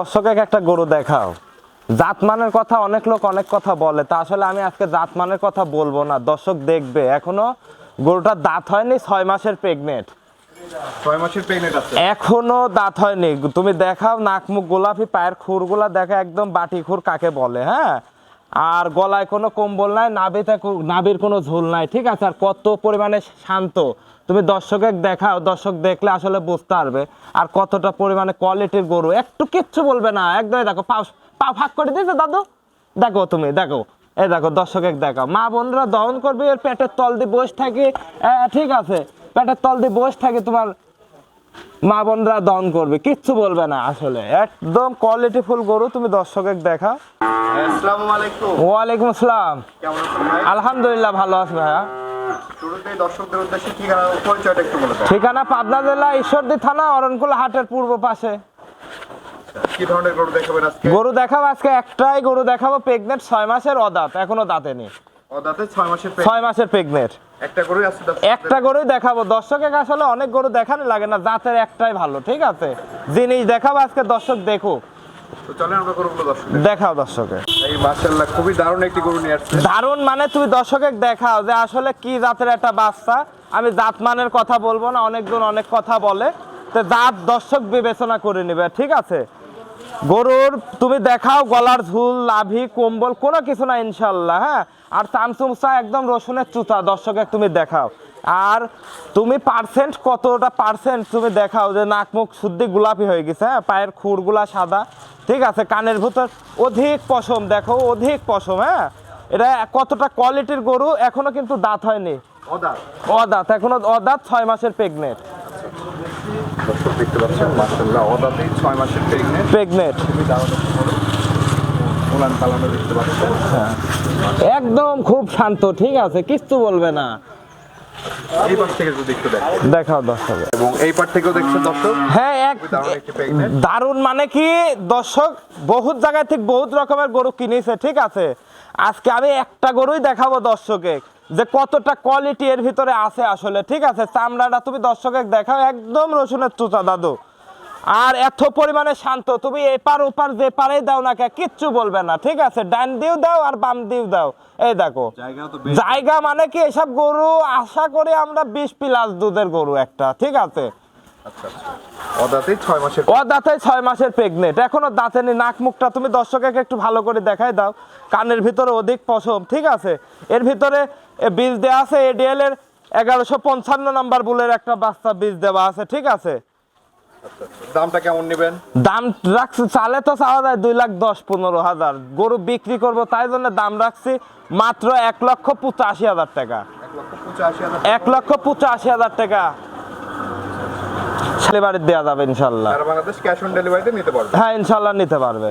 দর্শকে একটা গরু দেখাও। জাতমানের কথা অনেক লোক অনেক কথা বলে তা আসলে আমি আজকে জাতমানের কথা বলব না। দর্শক দেখবে এখনও গরুটার দাঁত হয়নি ছয় মাসের প্রেগনেন্ট এখনও দাঁত হয়নি। তুমি দেখাও নাক মুখ গোলাপি পায়ের খুরগুলা দেখা একদম বাটি খুর কাকে বলে হ্যাঁ? আর গলায় কোনো কম্বল নাই নাভিতে নাভির কোনো ঝোল নাই ঠিক আছে? আর কত পরিমাণে শান্ত। তুমি দর্শকে দেখাও দর্শক দেখলে আসলে বুঝতে পারবে আর কতটা পরিমাণে কোয়ালিটির গরু। একটু কিচ্ছু বলবে না একদম দেখো পা পা ফাঁক করে দিয়েছে দাদু। দেখো তুমি দেখো এই দেখো দর্শকে দেখো। মা বোনরা দহন করবে এর পেটের তল দিয়ে বসে থাকি। ঠিক আছে পেটের তল দিয়ে বসে থাকে তোমার মা বোনরা দহন করবে কিচ্ছু বলবে না আসলে। একদম কোয়ালিটি ফুল গরু তুমি দর্শকের দেখা। আসসালামু আলাইকুম। ওয়ালাইকুম আসসালাম। আলহামদুলিল্লাহ ভালো আছি ভাইয়া। ঠিকানা পাবনা জেলা ঈশ্বরদী থানা অরণকুলা হাটের পূর্ব পাশে। কি ধরনের গরু দেখাবেন আজকে? গরু দেখাবো আজকে একটাই গরু দেখাবো প্রেগনেন্ট ছয় মাসের অদাঁত এখনও দাঁতে নেই। ছয় মাসের। ছয় মাসের প্রেগনেন্ট একটা গরুই আছে। একটা গরুই দেখাবো। দর্শকের আসলে অনেক গরু দেখানো লাগে না জাতের একটাই ভালো ঠিক আছে? জিনিস দেখাবো আজকে দর্শক দেখুক। তো চলেন আমরা গরুগুলো দর্শক দেখাও দর্শকে। এই মাশাআল্লাহ খুবই দারুণ একটি গরু নিয়ে আসছে দারুণ মানে তুমি দর্শকে দেখাও যে আসলে কি জাতের একটা বাচ্চা। আমি জাত মানের কথা বলব না অনেকজন অনেক কথা বলে। তো জাত দর্শক বিবেচনা করে নেবে ঠিক আছে? গরুর তুমি দেখাও গলার ঝুল লাভি কম্বল কোনো কিছু না ইনশাল্লাহ হ্যাঁ? আর চামচুমচা একদম রসুনের চুতা দর্শকে তুমি দেখাও। আর তুমি পার্সেন্ট কতটা পার্সেন্ট তুমি দেখাও যে নাক মুখ শুদ্ধি গোলাপি হয়ে গেছে হ্যাঁ? পায়ের খুরগুলা সাদা ঠিক আছে? কানের ভিতর অধিক পশম দেখো অধিক পশম হ্যাঁ? এটা কতটা কোয়ালিটির গরু এখনও কিন্তু দাঁত হয়নি। ও দাঁত অদাঁত এখনও অদাঁত ছয় মাসের প্রেগনেন্ট দেখতে পাচ্ছেন ছয় মাসের প্রেগনেন্ট প্রেগনেন্ট খুবই দারুণ ওলান পালানো দেখতে পাচ্ছেন। একদম খুব শান্ত ঠিক আছে কিচ্ছু বলবে না। এই পাশ থেকে যদি একটু দেখাও দর্শক এবং এই পাশ থেকেও দেখছেন দর্শক হ্যাঁ এক দারুণ মানে কি দর্শক বহুত জায়গায় ঠিক বহুত রকমের গরু কিনেছে ঠিক আছে। আজকে আমি একটা গরুই দেখাবো দর্শকে। যে কতটা কোয়ালিটি এর ভিতরে আছে আসলে ঠিক আছে? চামড়াটা তুমি দর্শকে দেখাও একদম রসুনের চুচা দাদু। আর এত পরিমাণে শান্ত তুমি এপার ওপার যে পারেই দাও না কিচ্ছু বলবে না ঠিক আছে? ডান দিও দাও আর বাম দিও দাও। এই দেখো জায়গা মানে কি এসব গরু আশা করি আমরা বিশ প্লাস দুধের গরু একটা ঠিক আছে? আচ্ছা। মাসের প্রেগনেন্ট এখনও দাঁতে নেই নাক মুখটা তুমি একটু ভালো করে দেখাই দাও। কানের ভিতরে অধিক পশম ঠিক আছে? এর ভিতরে বীজ দেওয়া আছে এডিএল এর এগারোশো পঞ্চান্ন নাম্বার বুলের একটা বাচ্চা বীজ দেওয়া আছে ঠিক আছে? দামটা কেমন নেবেন? দাম রাখছি চালে তো চাওয়া যায় দুই লাখ দশ পনেরো হাজার। গরু বিক্রি করব তাই জন্য দাম রাখছি মাত্র এক লক্ষ পঁচাশি হাজার টাকা। এক লক্ষ পঁচাশি হাজার টাকা। বাড়ির দেওয়া যাবে ইনশাল্লাহ বাংলাদেশ ক্যাশ অন ডেলিভারিতে নিতে পারবে? হ্যাঁ ইনশাল্লাহ নিতে পারবে।